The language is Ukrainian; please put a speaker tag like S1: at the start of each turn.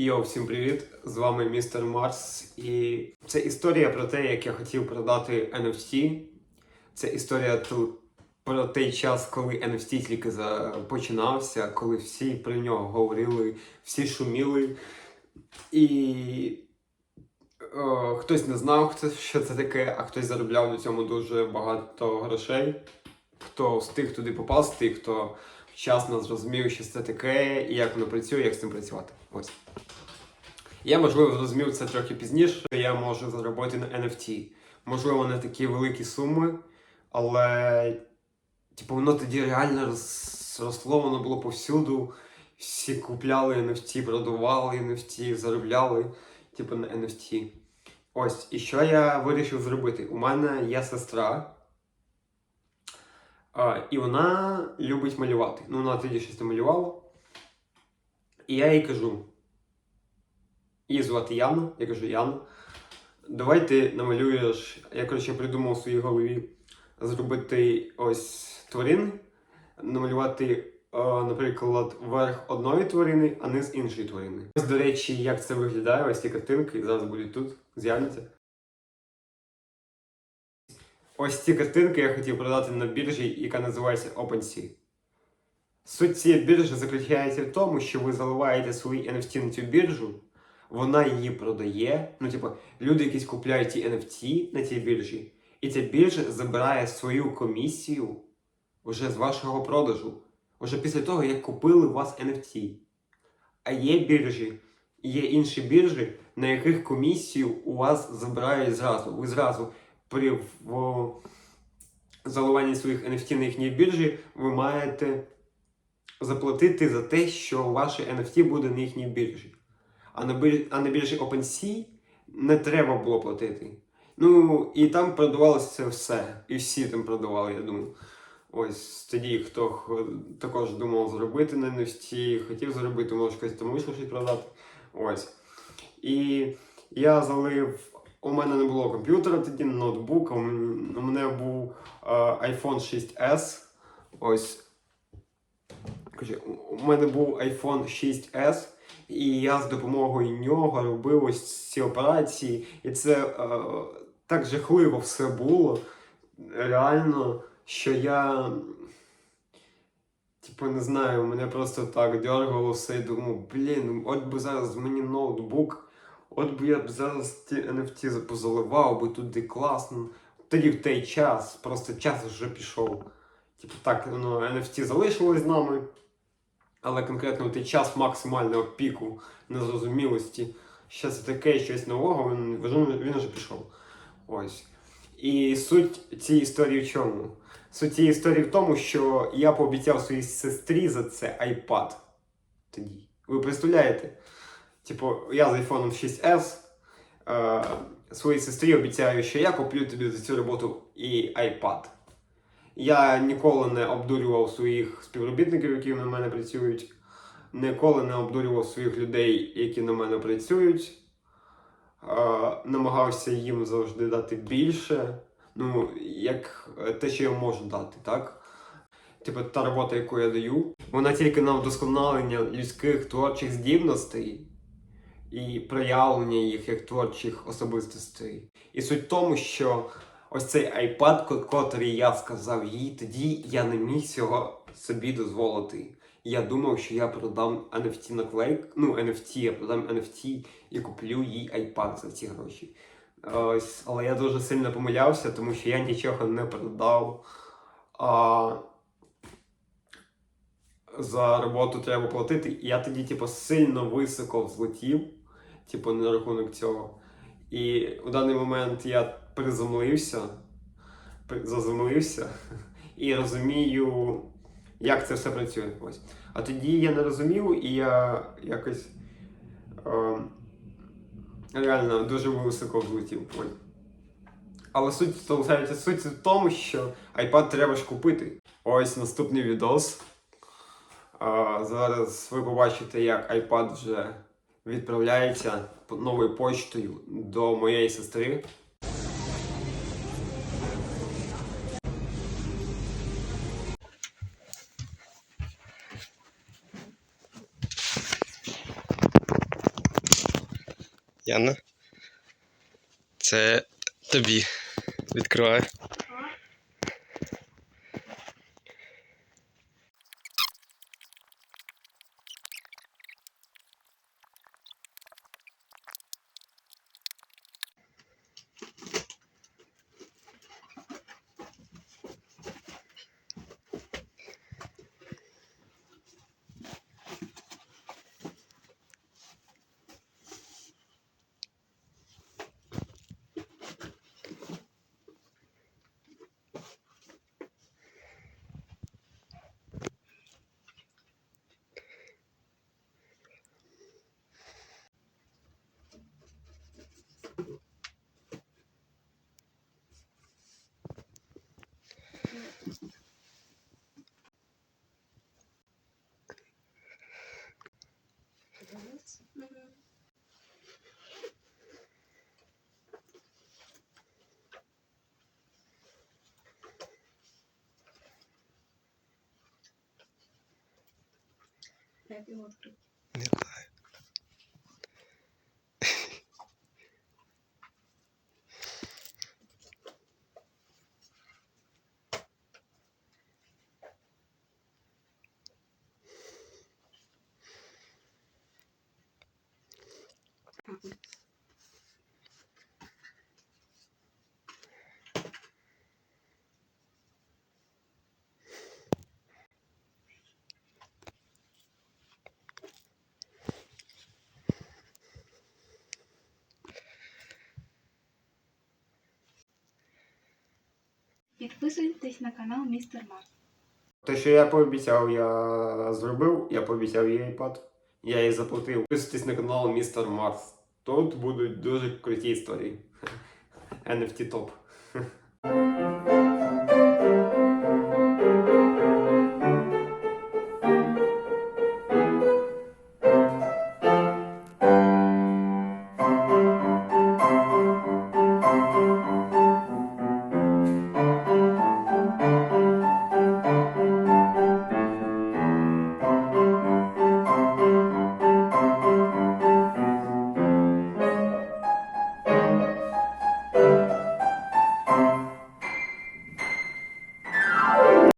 S1: Йо, всім привіт! З вами містер Марс. І це історія про те, як я хотів продати NFT. Це історія про той час, коли NFT тільки починався, коли всі про нього говорили, всі шуміли. І е, хтось не знав, що це таке, а хтось заробляв на цьому дуже багато грошей. Хто встиг туди попасти, хто вчасно зрозумів, що це таке, і як воно працює, як з цим працювати. Ось. Я, можливо, зрозумів це трохи пізніше. Я можу заробити на NFT. Можливо, не такі великі суми, але типу, воно тоді реально роз- воно було повсюду. Всі купляли NFT, продавали NFT, заробляли типу, на NFT. Ось, і що я вирішив зробити? У мене є сестра, і вона любить малювати. Ну, вона тоді щось намалювала. І я їй кажу: її звати Яна, я кажу Яна. Давай ти намалюєш. Я коротше придумав у своїй голові зробити ось тварини, намалювати, наприклад, верх одної тварини, а низ іншої тварини. До речі, як це виглядає, ось ці картинки зараз будуть тут, з'являться. Ось ці картинки я хотів продати на біржі, яка називається OpenSea. Суть цієї біржі заключається в тому, що ви заливаєте свої NFT на цю біржу, вона її продає. Ну, типу, люди якісь купляють ті NFT на цій біржі, і ця біржа забирає свою комісію вже з вашого продажу, вже після того, як купили у вас NFT. А є біржі, є інші біржі, на яких комісію у вас забирають зразу. Ви зразу при в, заливанні своїх NFT на їхній біржі ви маєте заплатити за те, що ваше NFT буде на їхній біржі. А на, бір... а на біржі OpenSea не треба було платити. Ну, і там продавалося все. І всі там продавали, я думаю. Ось тоді, хто також думав зробити на NFT, хотів зробити, може хтось там вийшло щось продати. Ось. І я залив. У мене не було комп'ютера тоді, ноутбука. У мене був iPhone 6s. Ось. У мене був iPhone 6s, і я з допомогою нього робив ось ці операції. І це е, так жахливо все було. Реально, що я. Типу, не знаю, мене просто так дергало все і думав, блін, от би зараз мені ноутбук, от би я б зараз ті NFT позаливав би туди класно. Тоді в той час, просто час вже пішов. Типу так, ну, NFT залишилось з нами, але конкретно в той час максимального піку незрозумілості, це таке, щось нового, він, він вже пішов. Ось. І суть цієї історії в чому? Суть цієї історії в тому, що я пообіцяв своїй сестрі за це iPad тоді. Ви представляєте? Типу, я з iPhone 6s е, своїй сестрі обіцяю, що я куплю тобі за цю роботу і iPad. Я ніколи не обдурював своїх співробітників, які на мене працюють, ніколи не обдурював своїх людей, які на мене працюють. Е, намагався їм завжди дати більше. Ну, як е, те, що я можу дати, так? Типу, та робота, яку я даю, вона тільки на вдосконалення людських творчих здібностей і проявлення їх як творчих особистостей. І суть в тому, що ось цей iPad, котрий я сказав їй, тоді я не міг цього собі дозволити. Я думав, що я продам NFT наклейк, ну NFT, я продам NFT і куплю їй iPad за ці гроші. Ось, але я дуже сильно помилявся, тому що я нічого не продав. А за роботу треба платити. І я тоді, типу, сильно високо взлетів, типу, на рахунок цього. І у даний момент я приземлився, при- заземлився і розумію, як це все працює. Ось. А тоді я не розумів, і я якось. Е, реально дуже високо влетів. Але суть залишається суть в тому, що iPad треба ж купити. Ось наступний відос. Зараз ви побачите, як iPad вже відправляється новою почтою до моєї сестри.
S2: Яна. Це тобі. Відкриваю.
S3: Як його відкрити?
S2: Не
S3: Підписуйтесь на канал Містер Марк.
S1: Те, що я пообіцяв, я зробив, я пообіцяв їй iPad. Я їй заплатив. Підписуйтесь на канал Містер Марс. Тут будуть дуже круті історії. NFT топ.